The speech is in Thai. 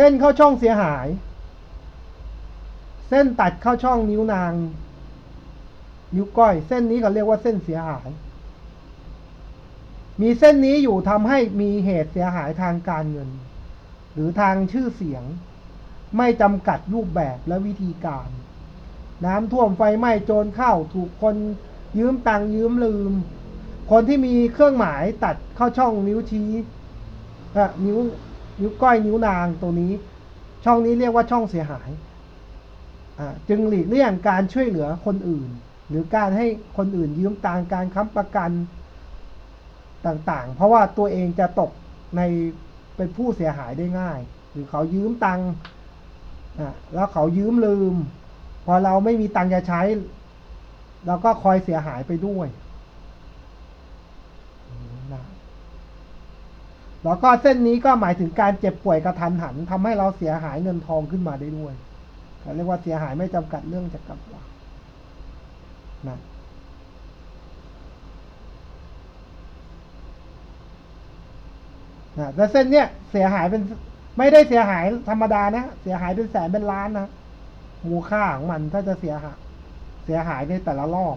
เส้นเข้าช่องเสียหาย เส้นตัดเข้าช่องนิ้วนาง นิ้วก้อย เส้นนี้เขาเรียกว่าเส้นเสียหาย มีเส้นนี้อยู่ทำให้มีเหตุเสียหายทางการเงิน หรือทางชื่อเสียง ไม่จำกัดรูปแบบและวิธีการ น้ำท่วมไฟไหม้โจรเข้าถูกคนยืมตังยืมลืม คนที่มีเครื่องหมายตัดเข้าช่องนิ้วชี้นิ้ว นิ้วก้อยนิ้วนางตัวนี้ ช่องนี้เรียกว่าช่องเสียหาย จึงหลีกเลี่ยงการช่วยเหลือคนอื่น หรือการให้คนอื่นยืมตังการค้ำประกันต่างๆ เพราะว่าตัวเองจะตกในเป็นผู้เสียหายได้ง่าย หรือเขายืมตังแล้วเขายืมลืม พอเราไม่มีตังจะใช้ เราก็คอยเสียหายไปด้วยอืมนะ แล้วก็เส้นนี้ก็หมายถึงการเจ็บป่วยกระทันหันทำให้เราเสียหายเงินทองขึ้นมาได้ด้วยเขาเรียกว่าเสียหายไม่จำกัดเรื่องจากกับเรานะนะแต่เส้นเนี้ยเสียหายเป็นไม่ได้เสียหายธรรมดานะ เสียหายเป็นแสนเป็นล้านนะมูลค่าของมันถ้าจะเสียหายเสียหายในแต่ละรอบ